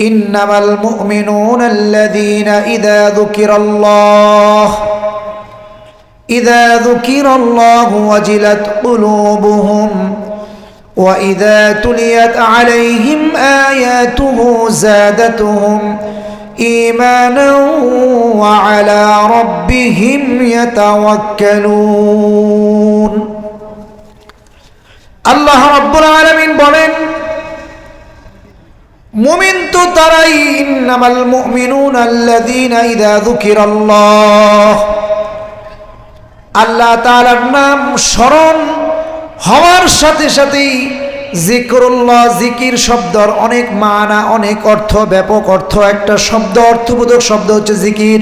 إنما المؤمنون الذين إذا ذكر الله إذا ذكر الله وجلت قلوبهم وإذا تليت عليهم آياته زادتهم إيمانا وعلى ربهم يتوكلون. মুমিন তো তারাই ইন্নামাল মুমিনুন আল্লাযীনা ইযা যুকিরাল্লাহ। আল্লাহ তাআলার নাম স্মরণ হওয়ার সাথে সাথেই জিকরুল্লাহ, জিকির শব্দর অনেক মানা, অনেক অর্থ, ব্যাপক অর্থ, একটা শব্দ, অর্থবোধক শব্দ হচ্ছে জিকির।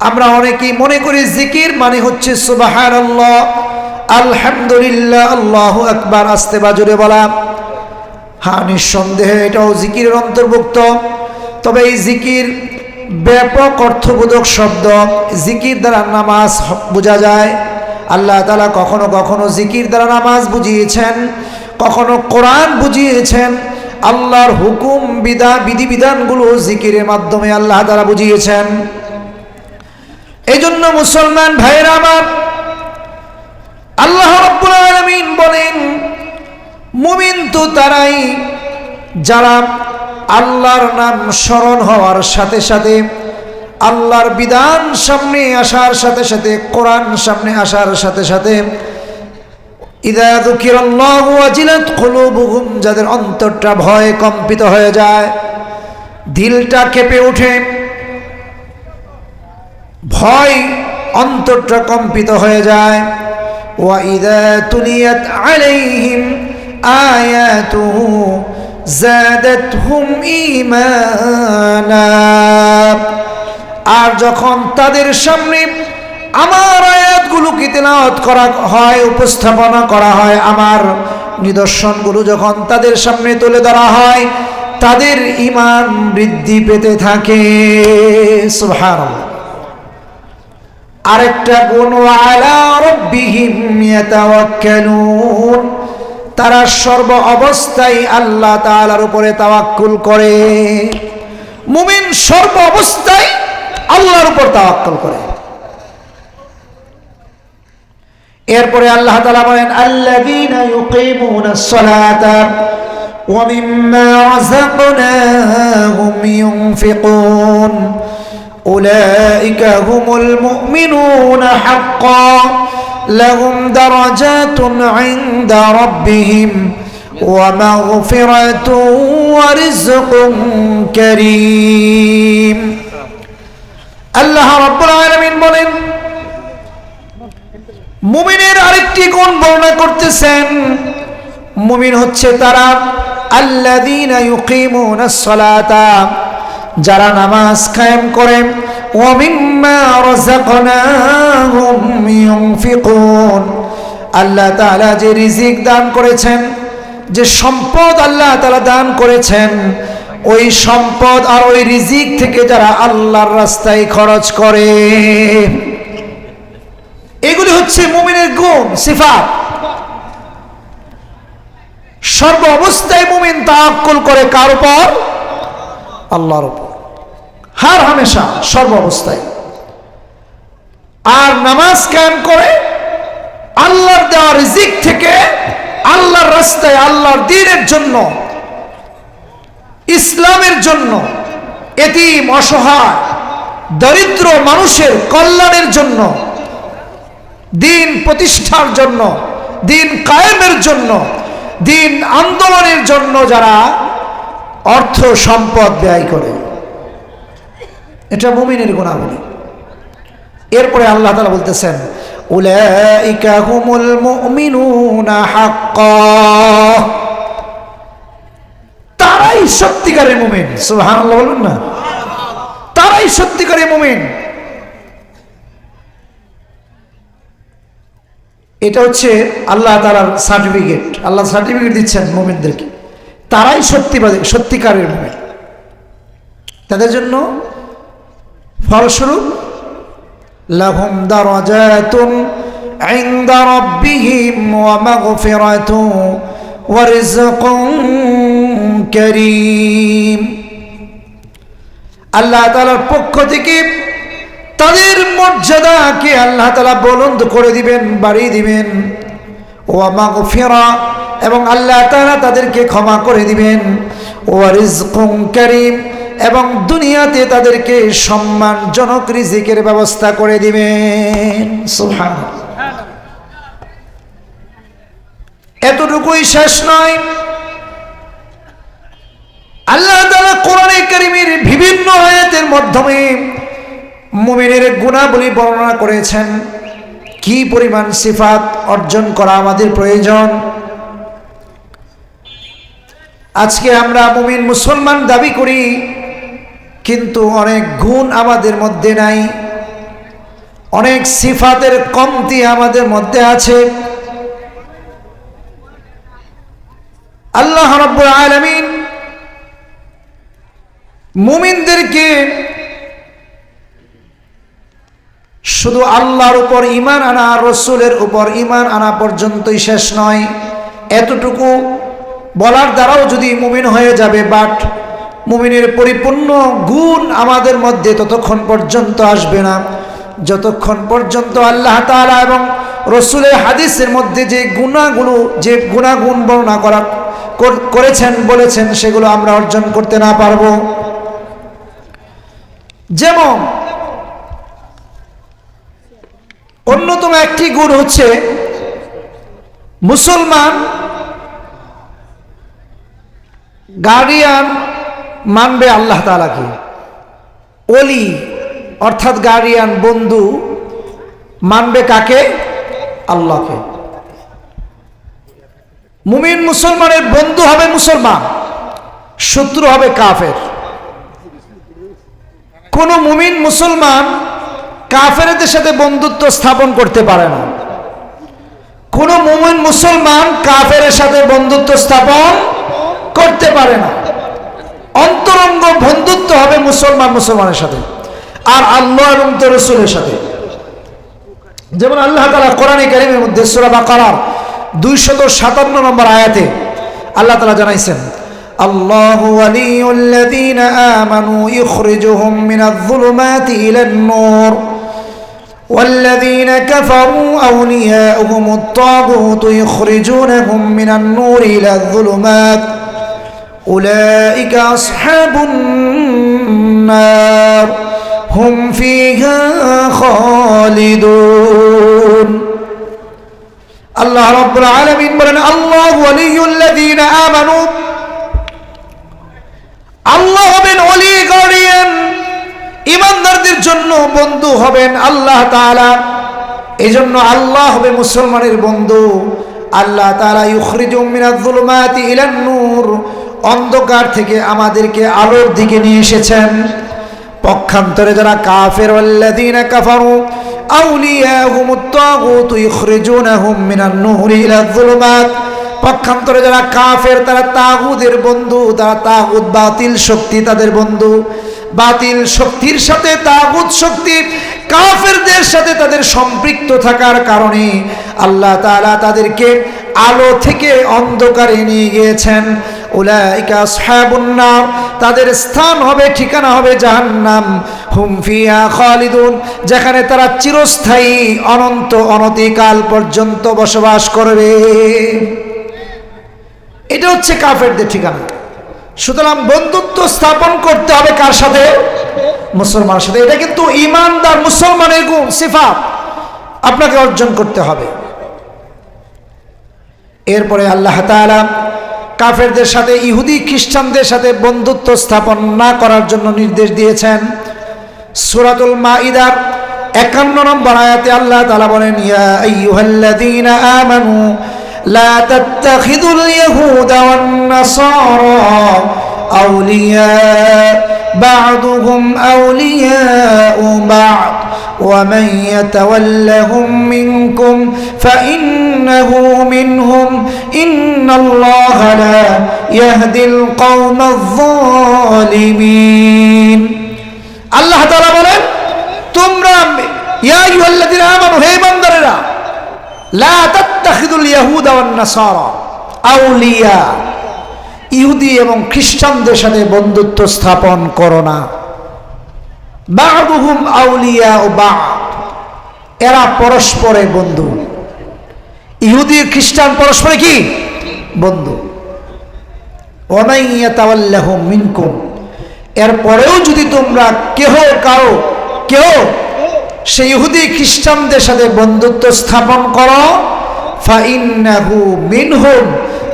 আমরা অনেকেই মনে করি জিকির মানে হচ্ছে সুবহানাল্লাহ, আলহামদুলিল্লাহ, আল্লাহু আকবার, আস্তে বাজুরে বলা। হ্যাঁ নিঃসন্দেহে এটাও জিকিরের অন্তর্ভুক্ত। তবে এই জিকির ব্যাপক অর্থবোধক শব্দ। জিকির দ্বারা নামাজ বোঝা যায়। আল্লাহ তালা কখনো কখনো জিকির দ্বারা নামাজ বুঝিয়েছেন, কখনো কোরআন বুঝিয়েছেন। আল্লাহর হুকুম, বিধা, বিধিবিধানগুলো জিকিরের মাধ্যমে আল্লাহ তালা বুঝিয়েছেন। এই জন্য মুসলমান ভাইয়েরা আমার, আল্লাহ রব্বুল আলমিন বলেন মুমিন তো তারাই, যারা আল্লাহর নাম স্মরণ হওয়ার সাথে সাথে, আল্লাহর বিধান সামনে আসার সাথে সাথে, কোরআন সামনে আসার সাথে সাথে যাদের অন্তরটা ভয়ে কম্পিত হয়ে যায়, দিলটা কেঁপে ওঠে, ভয় অন্তরটা কম্পিত হয়ে যায় ওয়াইদা তুলিয়াত আলাইহিম آياته زادتهم إيمانا আর যখন তাদের সামনে আমার আয়াতগুলোকে তেলাওয়াত করা হয় উপস্থাপনা করা হয় আমার নিদর্শনগুলো যখন তাদের সামনে তুলে ধরা হয় তাদের ইমান বৃদ্ধি পেতে থাকে সুবহানাল্লাহ আরেকটা গুণ আলা রব্বিহিম ইয়াতাওয়াক্কালুন তারা সর্ব অবস্থায় আল্লাহ তালার উপরে তাওয়াক্কুল করে মুমিন সর্ব অবস্থায় আল্লাহর উপর তাওয়াক্কুল করে এরপরে আল্লাহ তাআলা বলেন আল্লাযীনা ইউকিমুনাস সালাতা ওয়া মিম্মা রাযাকনাহুম ইউনফিকুন أولئك هم المؤمنون حقا لهم درجات عند ربهم ومغفرة ورزق كريم আল্লাহ রব্বুল আলামিন বলেন মুমিনের আরেকটি গুণ বর্ণনা করতেছেন মুমিন হচ্ছে তারা আল্লাযীনা ইউকিমুনাস সালাতা যারা নামাজ কায়েম করে ওমিম্মা রাযাকনাহুম ইউনফিকুন আল্লাহ তাআলা যে রিজিক দান করেছেন, যে সম্পদ আল্লাহ তাআলা দান করেছেন, ওই সম্পদ আর ওই রিজিক থেকে যারা আল্লাহর রাস্তায় খরচ করে। এগুলি হচ্ছে মুমিনের গুণ, সিফাত। সর্ব অবস্থায় মুমিন তাওয়াক্কুল করে কার উপর? আল্লাহর উপর। হার হামেশা, সর্ব অবস্থায়। আর নামাজ কায়েম করে আল্লাহর দেওয়া রিজিক থেকে আল্লাহর রাস্তায় আল্লাহর দিনের জন্য, ইসলামের জন্য, এতিম, অসহায়, দরিদ্র মানুষের কল্যাণের জন্য, দিন প্রতিষ্ঠার জন্য, দিন কায়েমের জন্য, দিন আন্দোলনের জন্য যারা অর্থ সম্পদ ব্যয় করে। এটা মুমিনের গুণাবলী। এরপরে আল্লাহ তালা বলতেছেন তারাই সত্যিকারের মুমিন। সুবহানাল্লাহ বলুন না? তারাই সত্যিকারের মুমিন। এটা হচ্ছে আল্লাহ তালার সার্টিফিকেট। আল্লাহ সার্টিফিকেট দিচ্ছেন মোমিনদেরকে। তারাই সত্যিবাদী সত্যিকারের মোমেন। তাদের জন্য ফলস্বরূপ লাহুম দারাজাতুন عند ربهم ومغفرة ورزق كريم আল্লাহ তালার পক্ষ থেকে তাদের মর্যাদাকে আল্লাহ তালা বলন্দ করে দিবেন বাড়িয়ে দিবেন ও আমাকে ফেরা এবং আল্লাহ তালা তাদেরকে ক্ষমা করে দিবেন ও রিজকুম করিম এবং দুনিয়াতে তাদেরকে সম্মানজনক রিজিকের ব্যবস্থা করে দিবেন। সুবহান এতটুকুই শেষ নয়। আল্লাহ কোরআনে কারীমের বিভিন্ন আয়াতের মাধ্যমে মুমিনের গুণাবলী বর্ণনা করেছেন। কি পরিমাণ সিফাত অর্জন করা আমাদের প্রয়োজন? আজকে আমরা মুমিন মুসলমান দাবি করি কিন্তু অনেক গুণ আমাদের মধ্যে নাই। অনেক সিফাতের কমতি আমাদের মধ্যে আছে। আল্লাহ রব্বুল আলামিন মুমিনদেরকে শুধু আল্লাহর উপর ইমান আনা, রসুলের উপর ইমান আনা পর্যন্তই শেষ নয়। এতটুকু বলার দ্বারাও যদি মুমিন হয়ে যাবে, বাট মুমিনের পরিপূর্ণ গুণ আমাদের মধ্যে ততক্ষণ পর্যন্ত আসবে না। যতক্ষণ পর্যন্ত আল্লাহ তাআলা এবং রসুলের হাদিসের মধ্যে যে গুণাগুলো, যে গুণাগুণ বর্ণনা করা করেছেন, বলেছেন, সেগুলো আমরা অর্জন করতে না পারব। যেমন, অন্যতম একটি গুণ হচ্ছে মুসলমান, গার্ডিয়ান মানবে আল্লাহ তালাকে অলি অর্থাৎ গার্ডিয়ান বন্ধু, মানবে কাকে? আল্লাহকে। মুমিন মুসলমানের বন্ধু হবে মুসলমান, শত্রু হবে কাফের। কোন মুমিন মুসলমান কাফেরদের সাথে বন্ধুত্ব স্থাপন করতে পারে না। কোন মুমিন মুসলমান কাফের সাথে বন্ধুত্ব স্থাপন করতে পারে না। অন্তরঙ্গ বন্ধুত্ব হবে মুসলমান মুসলমানের সাথে আর আল্লাহ এবং রসুলের সাথে যেমন আল্লাহ তালা কোরআনে কারিমের মধ্যে সুরাবা করার দুইশত সাতান্ন নম্বর আয়াতে আল্লাহ তালা জানাইছেন الله ولي الذين آمنوا يخرجهم من الظلمات إلى النور والذين كفروا أولياؤهم الطاغوت يخرجونهم من النور إلى الظلمات أولئك أصحاب النار هم فيها خالدون الله رب العالمين بلن الله ولي الذين آمنوا আল্লাহ হবেন অলি গার্ডিয়ান ইমানদারদের জন্য বন্ধু হবেন আল্লাহ তাআলা এই জন্য আল্লাহ হবে মুসলমানের বন্ধু আল্লাহ তাআলা ইউখরিজুম মিনাজ যুলুমাতি ইলান নূর অন্ধকার থেকে আমাদেরকে আলোর দিকে নিয়ে এসেছেন। পক্ষান্তরে যারা কাফের কাফারু পক্ষান্তরে যারা কাফের, তারা তাগুদের বন্ধু, তারা তাগুদ বাতিল শক্তি তাদের বন্ধু। বাতিল শক্তির সাথে তাগুদ শক্তি, কাফেরদের সাথে তাদের সম্পৃক্ত থাকার কারণে আল্লাহ তাআলা তাদেরকে আলো থেকে অন্ধকারে নিয়ে গিয়েছেন। উলাইকা আসহাবুন নার, তাদের স্থান হবে, ঠিকানা হবে জাহান্নাম। হুমফিয়া খালিদুন, যেখানে তারা চিরস্থায়ী, অনন্ত, অনতিকাল পর্যন্ত বসবাস করবে। এটা হচ্ছে কাফেরদের ঠিকানা। সুতরাং বন্ধুত্ব স্থাপন করতে হবে কার সাথে? মুসলমানের সাথে। এটা কিন্তু ইমানদার মুসলমানের গুণ, সিফাত। আপনাকে অর্জন করতে হবে। এরপরে আল্লাহ তাআলা কাফেরদের সাথে ইহুদি খ্রিস্টানদের সাথে বন্ধুত্ব স্থাপন না করার জন্য নির্দেশ দিয়েছেন সুরাতুল মাইদার একান্ন নম্বর আয়াতে আল্লাহ তাআলা বলেন ইয়া আইয়ুহাল্লাযীনা আমানু لا تتخذوا اليهود والنصارى أولياء بعضهم أولياء بعض ومن يتولهم منكم فإنه منهم إن الله لا يهدي القوم الظالمين الله تعالى বলেন তোমরা ইয়া আইয়ুহাল্লাযীনা আমানু হে বান্দারেরা লা তাত্তাখিদুল ইয়াহুদা ওয়ান নাসারা আউলিয়া ইহুদি এবং খ্রিস্টানদের সাথে বন্ধুত্ব স্থাপন করো না বাহুম আউলিয়া ও বা এরা পরস্পরে বন্ধু। ইহুদি খ্রিস্টান পরস্পরে কি? বন্ধু। অনাইয়াতাল্লাহ মিনকুম। এরপরেও যদি তোমরা কেহ, কারও কেহ সেই ইহুদি খ্রিস্টানদের সাথে বন্ধুত্ব স্থাপন করো, ফাইন্নাহু মিনহুম,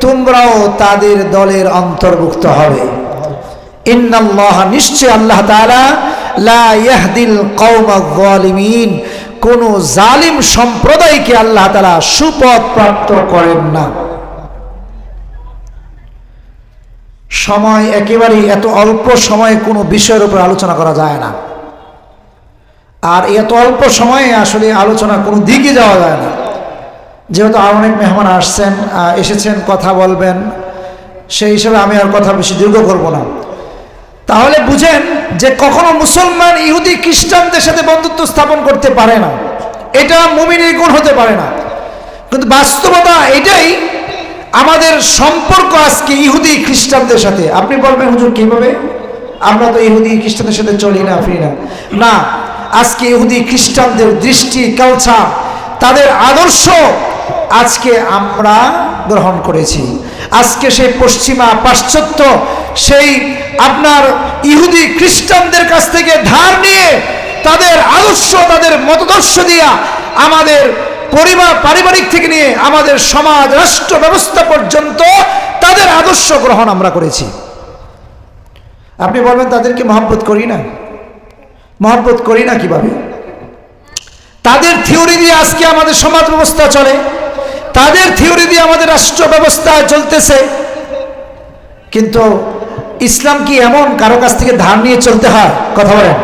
তোমরাও তাদের দলের অন্তর্ভুক্ত হবে। ইন্নাল্লাহ নিশ্চয় আল্লাহ তাআলা লা ইয়াহদিল কওমায কোন জালিম সম্প্রদায়কে আল্লাহ তাআলা সুপথ প্রাপ্ত করেন না। সময় একেবারেই এত অল্প সময়ে কোনো বিষয়ের উপর আলোচনা করা যায় না। আর এত অল্প সময়ে আসলে আলোচনা কোনো দিকে যাওয়া যায় না। যেহেতু আর অনেক মেহমান আসছেন এসেছেন, কথা বলবেন, সেই হিসেবে আমি আর কথা বেশি দীর্ঘ করব না। তাহলে বুঝেন যে কখনো মুসলমান, ইহুদি, খ্রিস্টানদের সাথে বন্ধুত্ব স্থাপন করতে পারে না। এটা মুমিনের গুণ হতে পারে না। কিন্তু বাস্তবতা এটাই, আমাদের সম্পর্ক আজকে ইহুদি, খ্রিস্টানদের সাথে। আপনি বলবেন, হুজুর, কীভাবে? আমরা তো ইহুদি, খ্রিস্টানদের সাথে চলি না, ফিরি না। না, আজকে ইহুদি, খ্রিস্টানদের দৃষ্টি কালচার তাদের আদর্শ আজকে আমরা গ্রহণ করেছি। আজকে সেই পশ্চিমা পাশ্চাত্য, সেই আপনার ইহুদি খ্রিস্টানদের কাছ থেকে ধার নিয়ে তাদের আদর্শ, তাদের মতদর্শ দিয়া আমাদের পরিবার, পারিবারিক থেকে নিয়ে আমাদের সমাজ, রাষ্ট্র ব্যবস্থা পর্যন্ত তাদের আদর্শ গ্রহণ আমরা করেছি। আপনি বলবেন, তাদেরকে মহব্বত করি না? মহব্বত করি না কীভাবে? তাদের থিওরি দিয়ে আজকে আমাদের সমাজ ব্যবস্থা চলে। তাদের থিওরি দিয়ে আমাদের রাষ্ট্র ব্যবস্থা চলতেছে। কিন্তু ইসলাম কি এমন কারও কাছ থেকে ধার নিয়ে চলতে হয়? কথা বলেন।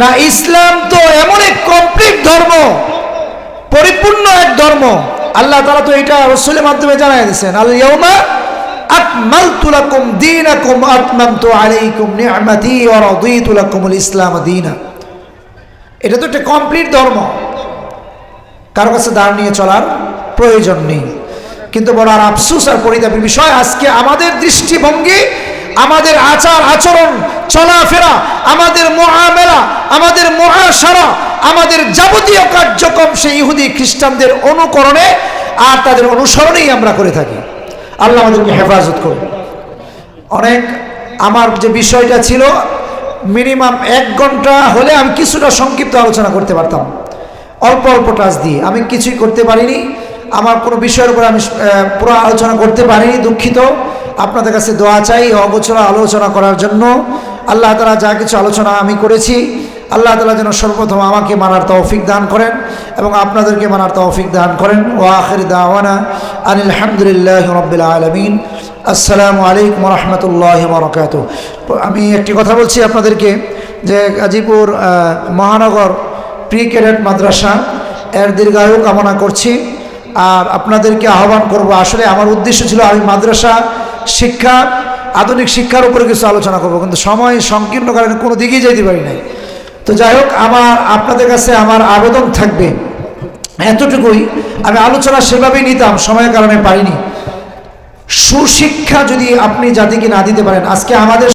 না, ইসলাম তো এমন এক কমপ্লিট ধর্ম, পরিপূর্ণ এক ধর্ম। আল্লাহ তারা তো এটা রসুলের মাধ্যমে জানাই দিয়েছেন আল ইয়াউমা আকমালতু লাকুম দীনাকুম আতমামতু আলাইকুম নি'মাতি ওয়া রাদিতু লাকুমুল ইসলাম দীনা। এটা তো একটা কমপ্লিট ধর্ম। কারও কাছে দাঁড় নিয়ে চলার প্রয়োজন নেই। কিন্তু বড় আর আফসুস আর পরিতাপের বিষয়, আজকে আমাদের দৃষ্টিভঙ্গি, আমাদের আচার আচরণ, চলাফেরা, আমাদের মহামেলা, আমাদের মহাসারা, আমাদের যাবতীয় কার্যক্রম সেই ইহুদি খ্রিস্টানদের অনুকরণে আর তাদের অনুসরণেই আমরা করে থাকি। আল্লাহ আমাদেরকে হেফাজত করুন। অনেক আমার যে বিষয়টা ছিল, মিনিমাম এক ঘণ্টা হলে আমি কিছুটা সংক্ষিপ্ত আলোচনা করতে পারতাম। অল্প অল্প টাচ দিয়ে। আমি কিছুই করতে পারিনি। আমার কোনো বিষয়ের উপর আমি পুরো আলোচনা করতে পারিনি, দুঃখিত। আপনাদের কাছে দোয়া চাই অগোচরা আলোচনা করার জন্য। আল্লাহ তালা যা কিছু আলোচনা আমি করেছি, আল্লাহ তালা যেন সর্বপ্রথম আমাকে মানার তৌফিক দান করেন এবং আপনাদেরকে মানার তৌফিক দান করেন। ও আখির দাওয়ানা আনিল হামদুলিল্লাহ আলমিন। আসসালামু আলাইকুম রহমতুল্লাহ বরকাত আমি একটি কথা বলছি আপনাদেরকে, যে গাজীপুর মহানগর প্রি ক্যাডেট মাদ্রাসা, এর দীর্ঘায়ু কামনা করছি। আর আপনাদেরকে আহ্বান করব, আসলে আমার উদ্দেশ্য ছিল আমি মাদ্রাসা শিক্ষা, আধুনিক শিক্ষার উপরে কিছু আলোচনা করব, কিন্তু সময় সংকীর্ণ কারণে কোনো দিকেই যেতে পারি নাই। তো যাই হোক, আমার, আপনাদের কাছে আমার আবেদন থাকবে, এতটুকুই। আমি আলোচনা সেভাবেই নিতাম, সময়ের কারণে পারিনি। সুশিক্ষা যদি আপনি জাতিকে না দিতে পারেন, আজকে আমাদের